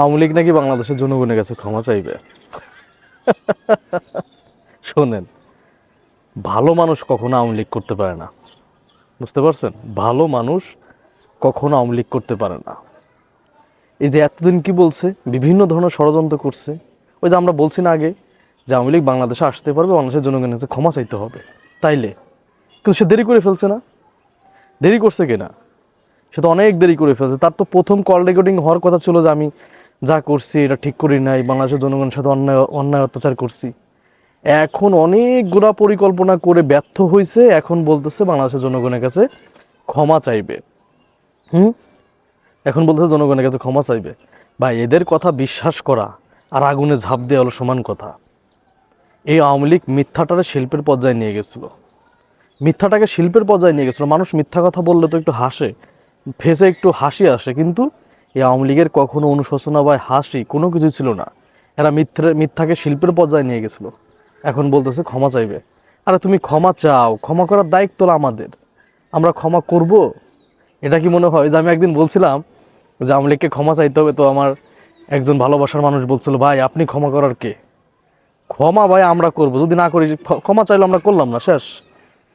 আওয়ামী লীগ নাকি বাংলাদেশের জনগণের কাছে ক্ষমা চাইবে? শোনেন, ভালো মানুষ কখনো আওয়ামী লীগ করতে পারে না। বুঝতে পারছেন? ভালো মানুষ কখনো আওয়ামী লীগ করতে পারে না। এই যে এতদিন কি বলছে? বিভিন্ন ধরনের ষড়যন্ত্র করছে। ওই যে আমরা বলছি না আগে যে আওয়ামী লীগ বাংলাদেশে আসতে পারবে, বাংলাদেশের জনগণের কাছে ক্ষমা চাইতে হবে। তাইলে? কিন্তু সে দেরি করে ফেলছে না? দেরি করছে কিনা? সে তো অনেক দেরি করে ফেলছে। তার তো প্রথম কল রেকর্ডিং হওয়ার কথা ছিল যে আমি যা করছি এটা ঠিক করি নাই, বাংলাদেশের জনগণের সাথে অন্যায় অন্যায় অত্যাচার করছি। এখন অনেকগুলা পরিকল্পনা করে ব্যর্থ হয়েছে এখন বলতেছে বাংলাদেশের জনগণের কাছে ক্ষমা চাইবে। হুম? এখন বলতেছে জনগণের কাছে ক্ষমা চাইবে। ভাই, এদের কথা বিশ্বাস করা আর আগুনে ঝাঁপ দেওয়া হলো সমান কথা। এই আওয়ামী লীগ মিথ্যাটারে শিল্পের পর্যায়ে নিয়ে গেছিল। মিথ্যাটাকে শিল্পের পর্যায়ে নিয়ে গেছিল। মানুষ মিথ্যা কথা বললে তো একটু হাসে। ফেসে একটু হাসি আসে, কিন্তু এই আওয়ামী লীগের কখনো অনুশোচনা বা হাসি কোনো কিছু ছিল না। এরা মিথ্যে, মিথ্যাকে শিল্পের পর্যায়ে নিয়ে গেছিল। এখন বলতেছে ক্ষমা চাইবে। আরে তুমি ক্ষমা চাও, ক্ষমা করার দায়িত্ব আমাদের। আমরা ক্ষমা করব? এটা কি মনে হয়? যে আমি একদিন বলছিলাম যে আওয়ামী লীগকে ক্ষমা চাইতে হবে, তো আমার একজন ভালোবাসার মানুষ বলছিল, ভাই, আপনি ক্ষমা করার কে? ক্ষমা ভাই, আমরা করব। যদি না করি ক্ষমা চাইলে আমরা করলাম না, শেষ।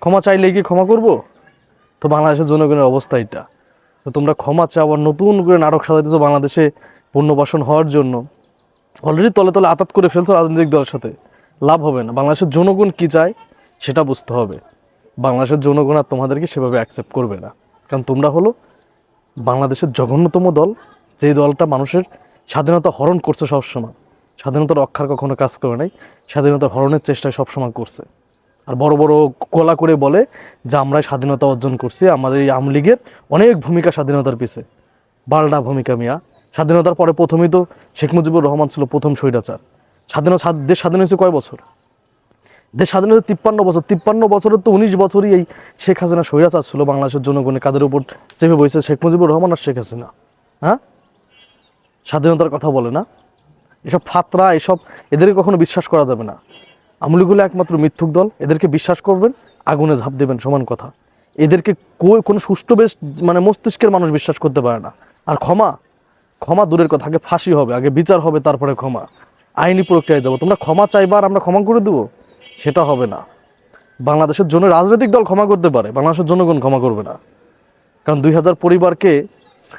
ক্ষমা চাইলে কি ক্ষমা করব? তো বাংলাদেশের জনগণের অবস্থা এটা। তো তোমরা ক্ষমা চাও আর নতুন করে নাটক সাজাইতেছো বাংলাদেশে পুনর্বাসন হওয়ার জন্য। অলরেডি তলে তলে আতাত করে ফেলছো রাজনৈতিক দলের সাথে। লাভ হবে না। বাংলাদেশের জনগণ কি চায় সেটা বুঝতে হবে। বাংলাদেশের জনগণ আর তোমাদেরকে সেভাবে অ্যাকসেপ্ট করবে না। কারণ তোমরা হলো বাংলাদেশের জঘন্যতম দল। যেই দলটা মানুষের স্বাধীনতা হরণ করছে সবসময়। স্বাধীনতা রক্ষার কখনো কাজ করে নাই। স্বাধীনতা হরণের চেষ্টায় সবসময় করছে। আর বড় বড় কোলা করে বলে যে আমরাই স্বাধীনতা অর্জন করছি। আমাদের এই আওয়ামী লীগের অনেক ভূমিকা স্বাধীনতার পিছে। বারোটা ভূমিকা মিয়া। স্বাধীনতার পরে প্রথমেই তো শেখ মুজিবুর রহমান ছিল প্রথম স্বৈরাচার। স্বাধীন দেশ স্বাধীন হয়েছে কয় বছর? দেশ স্বাধীন হয়েছে তিপ্পান্ন বছর। তিপ্পান্ন বছরের তো উনিশ বছরই এই শেখ হাসিনা স্বৈরাচার ছিল বাংলাদেশের জনগণের কাদের উপর চেপে বসেছে শেখ মুজিবুর রহমান আর শেখ হাসিনা। হ্যাঁ? স্বাধীনতার কথা বলে না। এসব ফাতরা, এসব এদেরকে কখনো বিশ্বাস করা যাবে না। আমলিগুলো একমাত্র মিথ্যুক দল, এদেরকে বিশ্বাস করবেন, আগুনে ঝাঁপ দেবেন, সমান কথা। এদেরকে কোনো সুষ্ঠু বেশ মানে মস্তিষ্কের মানুষ বিশ্বাস করতে পারে না। আর ক্ষমা ক্ষমা দূরের কথা, আগে ফাঁসি হবে, আগে বিচার হবে, তারপরে ক্ষমা। আইনি প্রক্রিয়ায় যাব। তোমরা ক্ষমা চাইবা আর আমরা ক্ষমা করে দেবো? সেটা হবে না। বাংলাদেশের জন্য রাজনৈতিক দল ক্ষমা করতে পারে, বাংলাদেশের জনগণ ক্ষমা করবে না। কারণ দুই হাজার পরিবারকে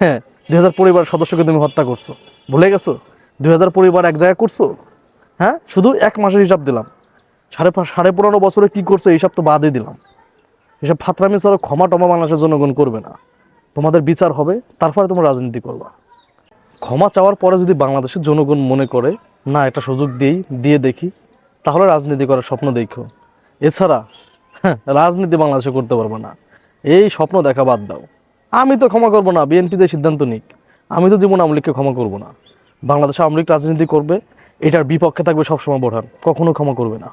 হ্যাঁ দুই হাজার পরিবার সদস্যকে তুমি হত্যা করছ। ভুলে গেছো? দুই হাজার পরিবার এক জায়গায় করছ? হ্যাঁ শুধু এক মাসের হিসাব দিলাম। সাড়ে সাড়ে পনেরো বছরে কী করছ এইসব তো বাদই দিলাম। এসব ফাতরামি ছাড়া ক্ষমা টমা বাংলাদেশের জনগণ করবে না। তোমাদের বিচার হবে তারপরে তোমরা রাজনীতি করবা। ক্ষমা চাওয়ার পরে যদি বাংলাদেশের জনগণ মনে করে না এটা সুযোগ দিই দিয়ে দেখি তাহলে রাজনীতি করার স্বপ্ন দেখো। এছাড়া হ্যাঁ, রাজনীতি বাংলাদেশে করতে পারবে না। এই স্বপ্ন দেখা বাদ দাও। আমি তো ক্ষমা করব না বিএনপি যে সিদ্ধান্ত নিক। আমি তো জীবন আওয়ামী লীগকে ক্ষমা করব না। বাংলাদেশে আওয়ামী লীগ রাজনীতি করবে এটার বিপক্ষে থাকবে সবসময় বোঠান কখনো ক্ষমা করবে না।